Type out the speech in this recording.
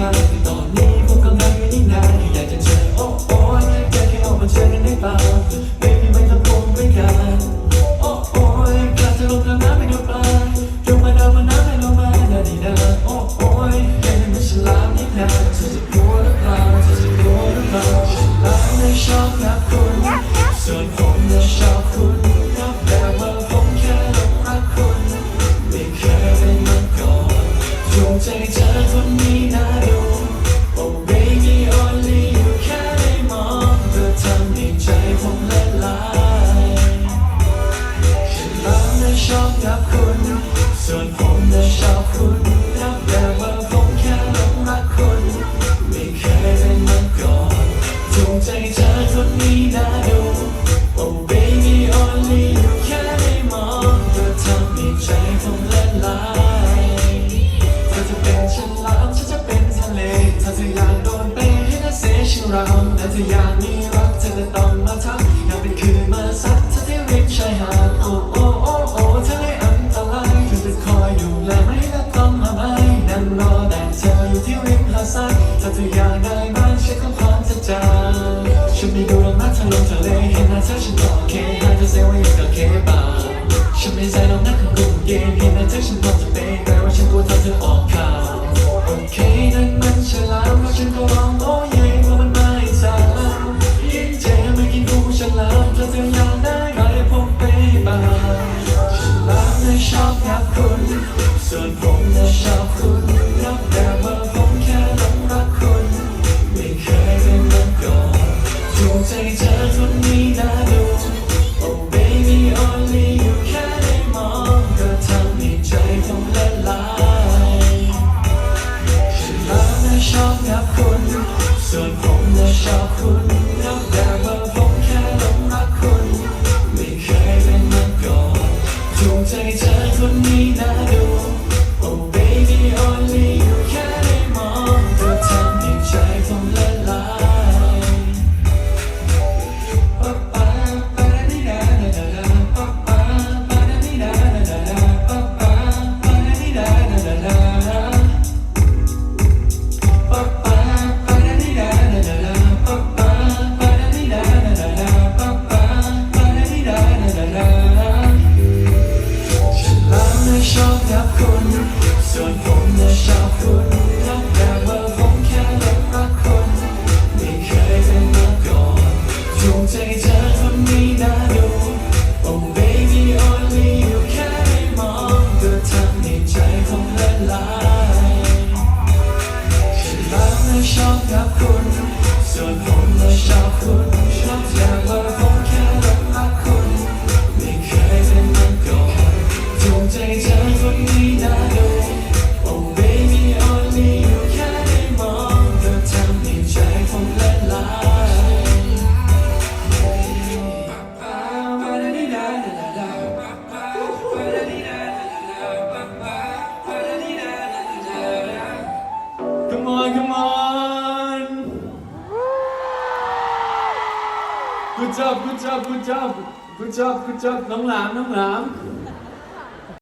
ห่างตอนนี้ผมกำลังอยู่นี่นานอยากจะเจอโอ้ยอยาแค่ออกมาเจอกันได้เปล่ไม่มีไม่ทำคงไม่กด้โอ้ยกลาจะลงทางน้ำไปดูปลาจงมาดามาน้ำให้ลงมานาดีนาโโอ้ยแข้มฉลาดนี่นาเธอจะกลัหรือเปล่าเธจะกลัหรือเปล่าฉันรัในชอบนะคุณส่วนผมนะชอบคุณนับแต่ว่าผมแค่รักคุณม่เคยเนมาก่อนจงใจ ทำให้ใจผมละลายฉันรักและชอบกับคุณ ส่วนผมน่ะชอบคุณนับแต่ว่าผมแค่หลงรักคุณ ไม่เคยเป็นมาก่อนถูกใจเธอคนนี้น่าดู Oh baby only you แค่ได้มองก็ทำให้ใจผมละลายเธอจะเป็นฉันลามฉันจะเป็นทะเลเธออยาก เราแต่เธออยากมีรักเธอจะต้องมาทักอยากเป็นคืนมาซักเธอที่ริมชายหาดโอ้โอ้โอ้โอ้เธอได้อันตรายเธอจะคอยดูแลไม่ให้ละต้องมาไม่นั่งรอแต่เธออยู่ที่ริมหาดทรายถ้าเธออยากได้บ้านฉันก็พร้อมจะจ่ายฉันไม่ดูหรอกนะเธอลงทะเลเห็นหน้าเธอฉันก็โอเคหาเธอเซลว่าอยังโอเคเปล่าฉันไม่ใจหรอกนะคือกลุ่มเกมเพียงแต่เธอฉันพร้อมจะเป็น ส่วนผมน่ะชอบคุณนับแต่ว่าผมแค่หลงรักคุณไม่เคยเป็นมาก่อนถูกใจเธอคนนี้น่าดู Oh baby only you แค่ได้มองก็ทำให้ใจผมละลายฉันรักและชอบกับคุณ ส่วนผมน่ะชอบคุณ อบกับคุณ ส่วนผมน่ะชอบคุณนับแต่ว่าผมแค่หลงรักคุณไม่เคยเป็นมาก่อนถูกใจเธอคนนี้น่าดู Oh baby only you แค่ได้มองก็ทำให้ใจผมละลายฉันรักและชอบกับคุณ ส่วนผมน่ะชอบคุณ Good job, good job, good job. Good job, good job. น้องหลามน้องหลาม